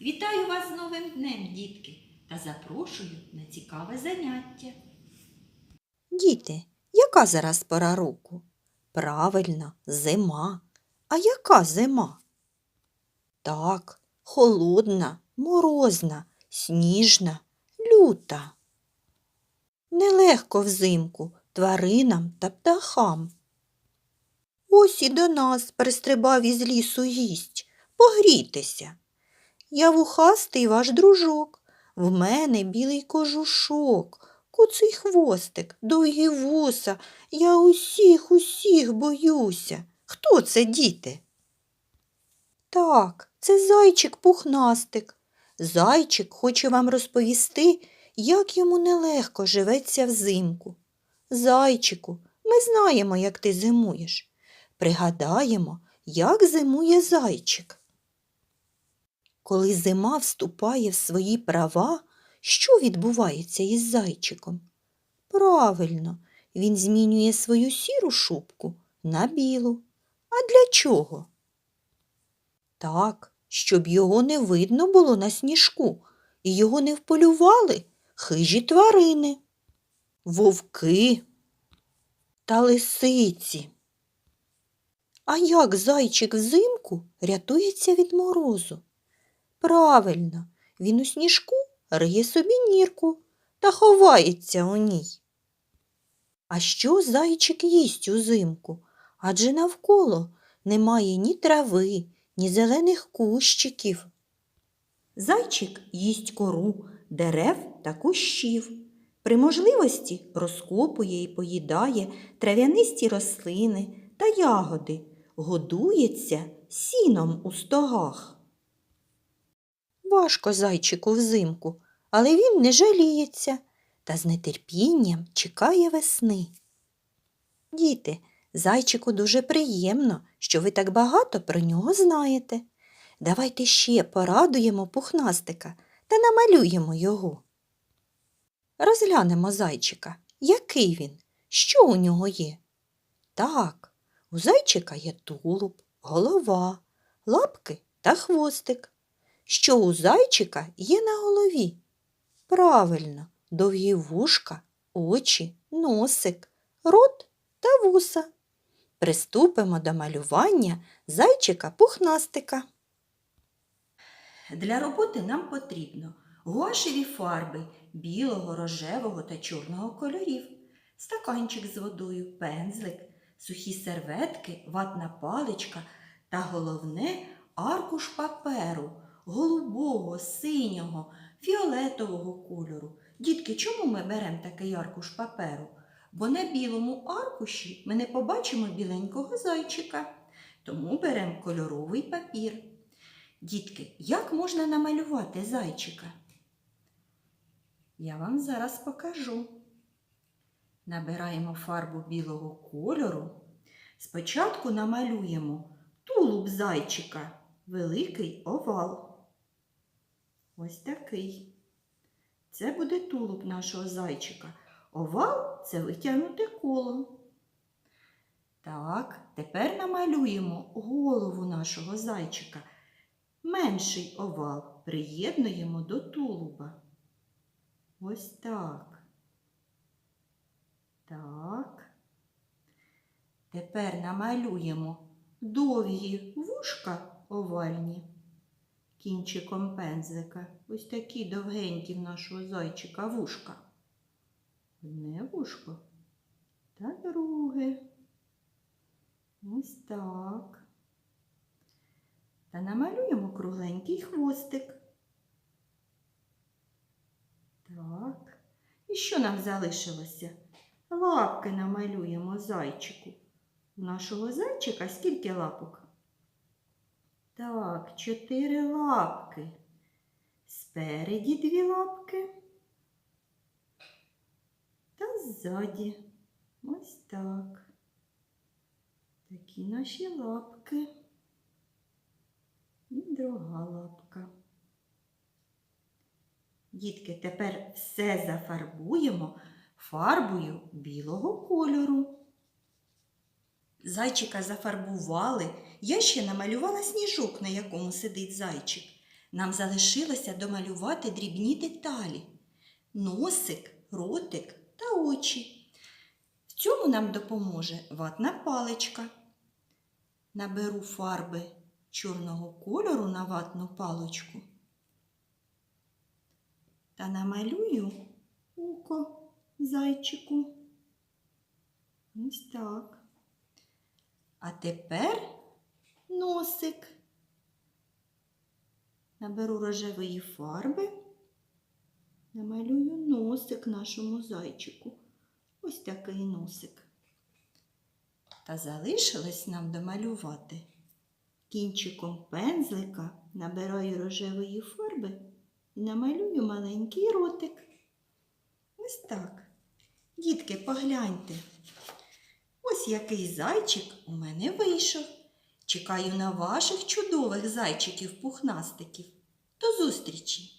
Вітаю вас з новим днем, дітки, та запрошую на цікаве заняття. Діти, яка зараз пора року? Правильно, зима. А яка зима? Так, холодна, морозна, сніжна, люта. Нелегко взимку тваринам та птахам. Ось і до нас пристрибав із лісу гість. Погрітися. Я вухастий ваш дружок, в мене білий кожушок. Куций хвостик, довгі вуса, я усіх, усіх боюся. Хто це, діти? Так, це зайчик пухнастик. Зайчик хоче вам розповісти, як йому нелегко живеться взимку. Зайчику, ми знаємо, як ти зимуєш. Пригадаємо, як зимує зайчик. Коли зима вступає в свої права, що відбувається із зайчиком? Правильно, він змінює свою сіру шубку на білу. А для чого? Так, щоб його не видно було на сніжку, і його не вполювали хижі тварини, вовки та лисиці. А як зайчик взимку рятується від морозу? Правильно, він у сніжку риє собі нірку та ховається у ній. А що зайчик їсть узимку? Адже навколо немає ні трави, ні зелених кущиків. Зайчик їсть кору, дерев та кущів. При можливості розкопує і поїдає трав'янисті рослини та ягоди, годується сіном у стогах. Важко зайчику взимку, але він не жаліється та з нетерпінням чекає весни. Діти, зайчику дуже приємно, що ви так багато про нього знаєте. Давайте ще порадуємо пухнастика та намалюємо його. Розглянемо зайчика. Який він? Що у нього є? Так, у зайчика є тулуб, голова, лапки та хвостик. Що у зайчика є на голові? Правильно, довгі вушка, очі, носик, рот та вуса. Приступимо до малювання зайчика пухнастика. Для роботи нам потрібно гуашеві фарби білого, рожевого та чорного кольорів, стаканчик з водою, пензлик, сухі серветки, ватна паличка та головне аркуш паперу голубого, синього, фіолетового кольору. Дітки, чому ми беремо такий аркуш паперу? Бо на білому аркуші ми не побачимо біленького зайчика, тому беремо кольоровий папір. Дітки, як можна намалювати зайчика? Я вам зараз покажу. Набираємо фарбу білого кольору. Спочатку намалюємо тулуб зайчика, великий овал. Ось такий. Це буде тулуб нашого зайчика. Овал це витягнуте коло. Так, тепер намалюємо голову нашого зайчика. Менший овал приєднуємо до тулуба. Ось так. Так. Тепер намалюємо довгі вушка овальні кінчиком пензлика. Ось такі довгенькі в нашого зайчика вушка. Одне вушко та друге. Ось так. Та намалюємо кругленький хвостик. Так. І що нам залишилося? Лапки намалюємо зайчику. У нашого зайчика скільки лапок? Так, чотири лапки. Спереді дві лапки. Та ззаді. Ось так. Такі наші лапки. І друга лапка. Дітки, тепер все зафарбуємо фарбою білого кольору. Зайчика зафарбували. Я ще намалювала сніжок, на якому сидить зайчик. Нам залишилося домалювати дрібні деталі носик, ротик та очі. В цьому нам допоможе ватна паличка. Наберу фарби чорного кольору на ватну паличку та намалюю око зайчику. Ось так. А тепер носик. Наберу рожевої фарби, намалюю носик нашому зайчику. Ось такий носик. Та залишилось нам домалювати. Кінчиком пензлика набираю рожевої фарби і намалюю маленький ротик. Ось так. Дітки, погляньте. Ось який зайчик у мене вийшов. Чекаю на ваших чудових зайчиків-пухнастиків. До зустрічі!